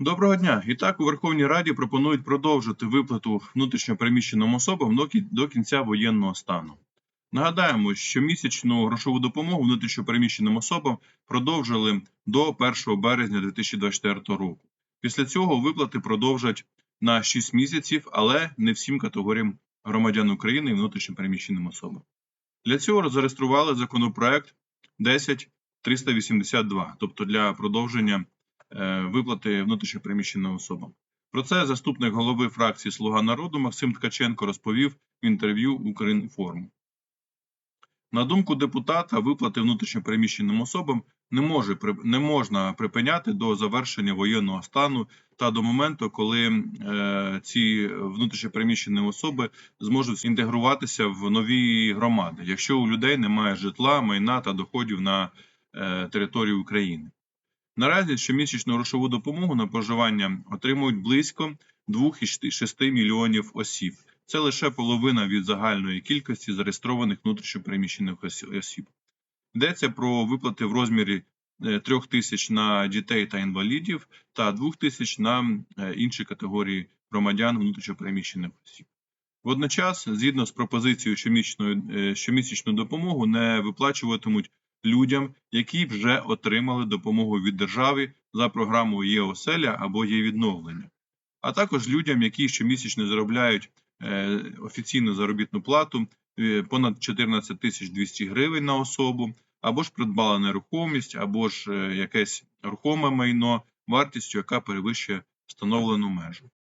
Доброго дня! І так у Верховній Раді пропонують продовжити виплату внутрішньопереміщеним особам до кінця воєнного стану. Нагадаємо, що місячну грошову допомогу внутрішньопереміщеним особам продовжили до 1 березня 2024 року. Після цього виплати продовжать на 6 місяців, але не всім категоріям громадян України і внутрішньопереміщеним особам. Для цього зареєстрували законопроект 10382, тобто для продовження виплати внутрішньопереміщеним особам. Про це заступник голови фракції Слуга народу Максим Ткаченко розповів в інтерв'ю Укрінформу. На думку депутата, виплати внутрішньопереміщеним особам не, може, не можна припиняти до завершення воєнного стану та до моменту, коли е, ці внутрішньопереміщені особи зможуть інтегруватися в нові громади, якщо у людей немає житла, майна та доходів на е, території України. Наразі щомісячну грошову допомогу на проживання отримують близько 2,6 мільйонів осіб. Це лише половина від загальної кількості зареєстрованих внутрішньопереміщених осіб. Йдеться про виплати в розмірі 3 тисяч на дітей та інвалідів та 2 тисяч на е, інші категорії громадян внутрішньопереміщених осіб. Водночас, згідно з пропозицією е, щомісячну допомогу не виплачуватимуть людям, які вже отримали допомогу від держави за програмою «Є оселя» або «Є відновлення», а також людям, які щомісячно заробляють е, офіційну заробітну плату е, понад 14 тисяч 200 гривень на особу, або ж придбала нерухомість, або ж е, якесь рухоме майно вартістю, яка перевищує встановлену межу.